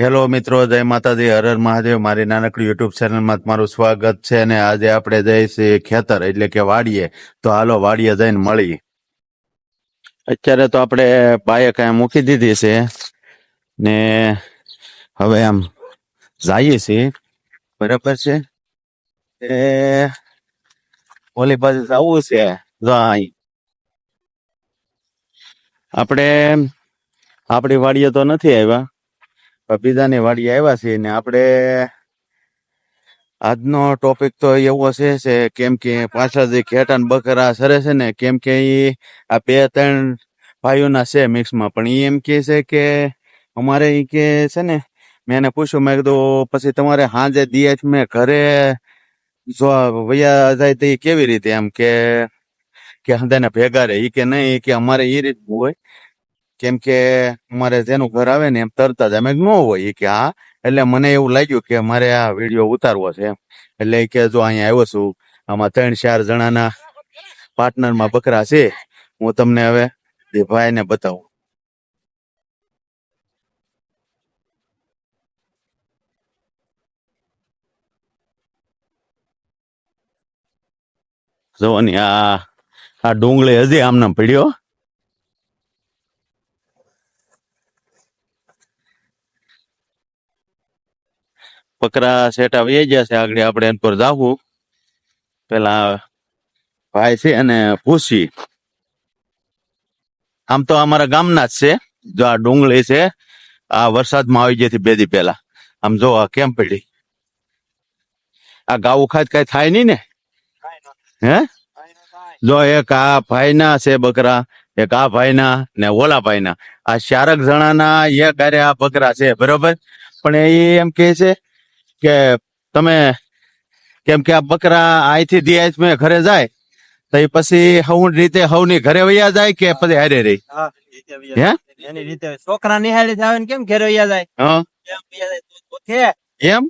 Hello મિત્રો, જય માતાજી, હર હર મહાદેવ. મારી નાનકડી યુટ્યુબ ચેનલમાં તમારું સ્વાગત છે અને આજે આપણે છીએ ખેતર, એટલે કે વાડીએ. તો હાલો, વાડીએ જઈને મળી અત્યારે તો આપણે બાઈક અહીંયા મૂકી દીધી છે ને હવે આમ જઈએ છીએ. બરાબર છે? એ, ઓલી બાજુ જવું છે. જો આપણે, આપણી વાડીએ તો નથી આવ્યા. પણ વાડી આવ્યા છીએ ને આપણે આજનો ટોપિક તો એવો છે છે કેમ કે પાછળ જે ખેટાન બકરા સરે છે ને, કેમ કે એ આ બે ત્રણ ભાઈઓના છે મિક્સમાં પણ એ એમ કે છે કે અમારે એ કે છે ને, મેં એને પૂછ્યું, મેં કીધું પછી તમારે સાંજે દિયે મેં ઘરે જો વૈયા જાય તો એ કેવી રીતે? એમ કે કે હંધાને ભેગા રહે એ કે નહીં કે અમારે એ રીતનું હોય. કેમ કે અમારે જેનું ઘર આવે ને એમ તરત જ અમે ન હોય કે હા, એટલે મને એવું લાગ્યું કે મારે આ વીડિયો ઉતારવો છે એમ. એટલે કે જો અહીંયા આવ્યો છું, આમાં ત્રણ ચાર જણાના પાર્ટનરમાં બકરા છે, હું તમને હવે એ ભાઈને બતાવું. જો ને આ આ ડુંગળી હજી આમનામ પડ્યો. બકરા સેટા વહી જશે આગળ આપણે એન પર જાવું પેલા ભાઈ છે અને ભૂસી. આમ તો અમારા ગામના જ છે. જો આ ડુંગળી છે, આ વરસાદમાં આવી જતી બે દી પહેલા. આમ જો આ કેમ પડી? આ ગાવું ખાત કઈ થાય નહીં ને? હે? જો એક આ ભાઈના છે બકરા, એક આ ભાઈના ને ઓલા ભાઈના. આ ચારક જણાના એક અરે આ બકરા છે. બરોબર? પણ એ એમ કે છે કે તમે કેમ કે આ બકરા અહીંથી દિયાજ મેં ઘરે જાય તો એ પછી હવ રીતે હવની ઘરે વયા જાય કે પછી હારે રહી? હે એની રીતે છોકરા નિહાળી જાવે ને કેમ ઘરે વયા જાય? હા. એમ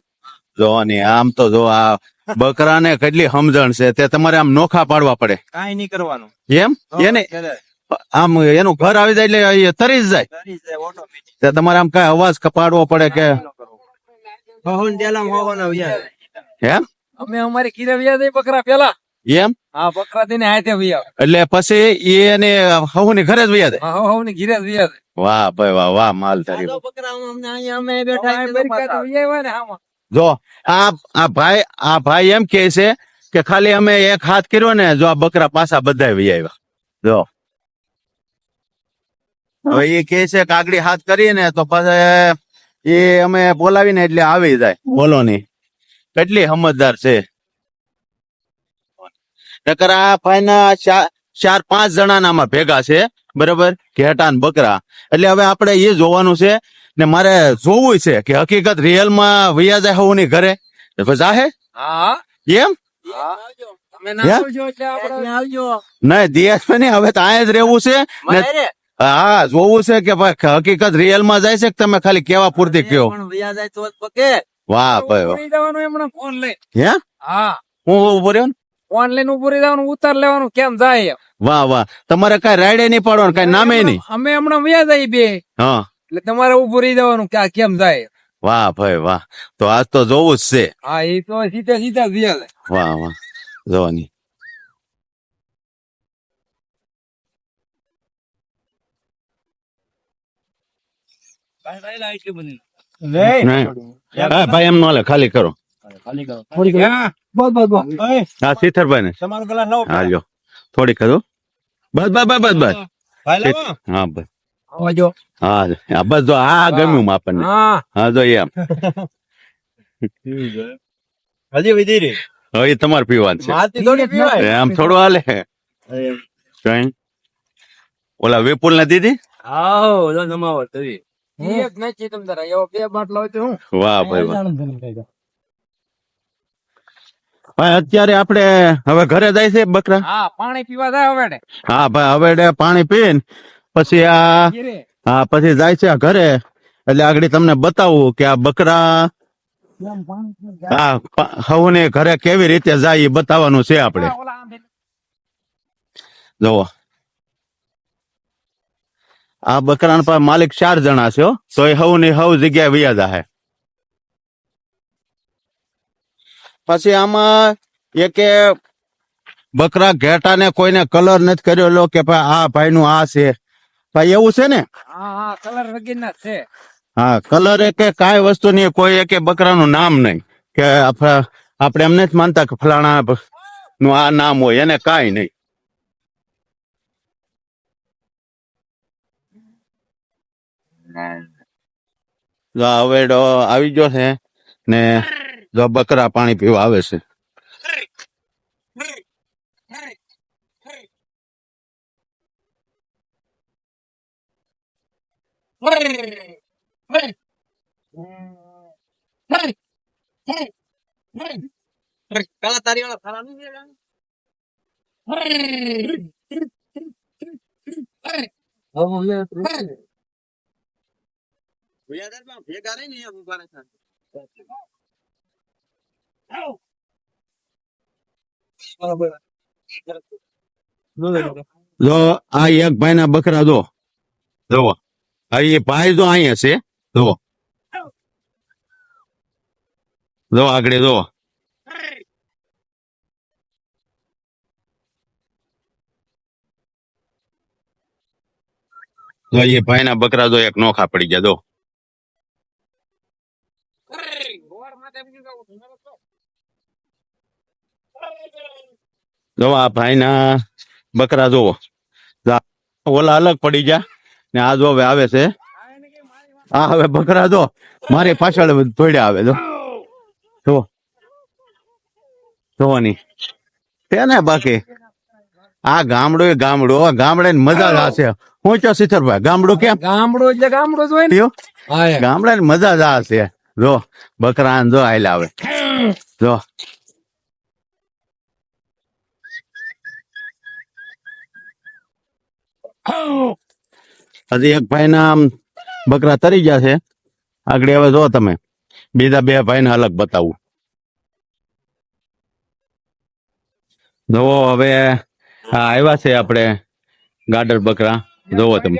જો ને આમ તો જો આ બકરાને કેટલી સમજણ છે તે તમારે આમ નોખા પાડવા પડે. કાંઈ નહીં કરવાનું. એમ? એને આમ એનું ઘર આવી જાય એટલે તરી જ જાય. તમારે આમ કઈ અવાજ કપાડવો પડે કે કાંઈ દેલા. હવન વયા. એમ? અમે અમારી કીરે વ્યા દે બકરા પેલા. એમ? હા બકરા દઈને હાથે વ્યા. એટલે પછી એને ને ઘરે જ વ્યા દે? હા હવ ઘરે જ વ્યા દે. વાહ ભાઈ વાહ વાહ માલ આ તારી બકરા અમને અહીંયા અમે બેઠા અમેરિકા તો વ્યા હોય ને આમાં. જો આ આ ભાઈ આ ભાઈ એમ કે છે કે ખાલી અમે એક હાથ કર્યો ને જો આ બકરા પાછા બધા વહી આવ્યા. જો. હવે એ કે છે કાગડી હાથ કરીએ ને તો પછી એ અમે બોલાવીને એટલે આવી જાય. બોલો ની. કેટલી સમજદાર છે. નકર આ ફાઈના ચાર પાંચ જણાના આમાં ભેગા છે. બરાબર? ઘેટા બકરા. એટલે હવે આપણે એ જોવાનું છે ને મારે જોવું છે કે હકીકત રિયલમાં વૈયા જાય હોવું ની ઘરે. જાહે? એમ? તમે ના આવજો એટલે આપણે ત્યાં આવજો. નહીં દિયાસ નહીં હવે તો અહીંયા જ રહેવું છે. હા જોવું છે કે ભાઈ હકીકત રિયલમાં જાય છે કે તમે ખાલી કેવા પૂરતી કયો વાહ ભાઈ જવાનું એમણે ફોન લઈ હે. હા હું ઊભો રહ્યો ઓનલાઈન લઈને જવાનું ઉતાર લેવાનું કેમ જાય વાહ વાહ. તમારે કઈ રાઈડે નહીં પાડવાનું કઈ નામે નહીં? અમે હમણાં વ્યા જાય બે. હા. એટલે તમારે ઉભું રહી જવાનું કે આ કેમ જાય વાહ ભાઈ વાહ. તો આજ તો જોવું જ છે. હા એ તો સીધા સીધા વ્યા વાહ વાહ. જોવાની. ભાઈ એમ નો લે ખાલી કરો. હા, બસ બસ બસ હા સીથરભાઈ ને. તમારો પેલા નવો હા લ્યો થોડી કરો. બસ બસ બસ બસ બસ. હા ભાઈ. હા હા બસ જો આ ગમ્યું આપણને. હા. હા જો એમ હજી વધી રહી. હવે તમારે પીવાનું છે. આમ થોડું હાલે. ઓલા વિપુલ ને દીધી? આવો જો જમાવો તવી એક નાખી તમ તારા એવો બે બાટલા હોય તો હું? વાહ ભાઈ ભાઈ અત્યારે આપણે હવે ઘરે જાય છે બકરા? હા પાણી પીવા જાય હવે ને. હા ભાઈ હવે પાણી પીને પછી આ હા પછી જાય છે આ ઘરે. એટલે આગળ તમને બતાવું કે આ બકરા હા હવને ઘરે કેવી રીતે જાય એ બતાવવાનું છે આપણે. જોવો. આ બકરાના પાસે માલિક ચાર જણા છે તો એ હવ ને હવ જગ્યાએ વ્યાજા હે પછી આમાં એકે બકરા ઘેટાને કોઈને કલર નથી કર્યો કે ભાઈ આ ભાઈ નું આ છે. ભાઈ એવું છે ને? હા કલર વગેરે છે. હા કલર કે કાંઈ વસ્તુ નહીં કોઈ એકે બકરાનું નામ નહીં. કે આપણે આપણે એમને જ માનતા કે ફલાણા નું આ નામ હોય એને કાંઈ નહીં. જો આ આવી ગયો છે ને જો બકરા પાણી પીવા આવે છે. પેલા તારી વાળા ખરા નહીં ભેગા રહેતા. જો આ એક ભાઈ ના બકરા જો જોવો આ એ ભાઈ જો અહીંયા છે જોવો જો આગળ જો. જો એ ભાઈ ના બકરા જો એક નોખા પડી ગયા જો. જો આ ભાઈ ના બકરા જોવો. ઓલા અલગ પડી ગયા ને આ જો હવે આવે છે. આ હવે બકરા જો. મારી પાછળ દોડ્યા આવે જો. જો. જોવાની. છે ને બાકી. આ ગામડો એ ગામડો. ગામડે મજા જ આશે હું ચો સિથરભાઈ ગામડું કેમ? ગામડો એટલે ગામડો જોઈ ને. ગામડે મજા જ આશે જો બકરા જો આઈ લાવે જો. હજી એક ભાઈ ના આમ બકરા તરી ગયા છે. આગળ હવે જો તમે. બીજા બે ભાઈ ને અલગ બતાવું. જોવો હવે આ આવ્યા છે આપણે ગાડર બકરા. જોવો તમે.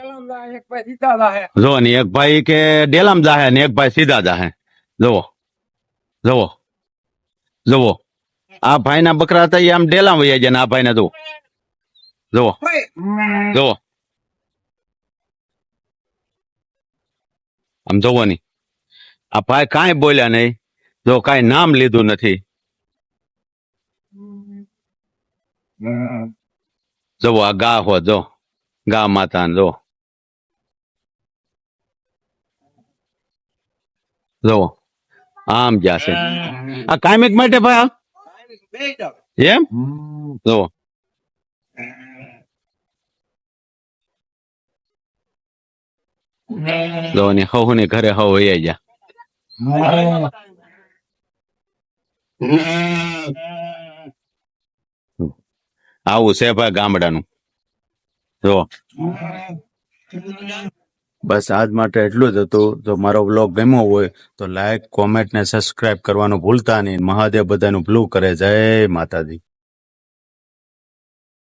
જો ને એક ભાઈ કે ડેલામ જાહે ને એક ભાઈ સીધા જાહે. જોવો જોવો જોવો આ ભાઈ ના બકરા હતા એ આમ ડેલા વૈયા ને આ ભાઈ ને જુઓ જોવો જોવો આમ જોવો ની આ ભાઈ કાંઈ બોલ્યા નહીં. જો કાંઈ નામ લીધું નથી. જોવો આ ગા હો જો ગા માતા જો જોવો આમ જશે આ કાયમિક માટે ભાઈ એમ? જો. જોવો ને હવ ને ઘરે હવ વૈયા જા. આવું છે ભાઈ ગામડાનું. જો. બસ આજ માટે એટલું જ હતું. જો મારો બ્લોગ ગમ્યો હોય તો લાઈક કોમેન્ટ ને સબસ્ક્રાઇબ કરવાનું ભૂલતા નહીં. મહાદેવ બધાનું ભલું કરે. જય માતાજી.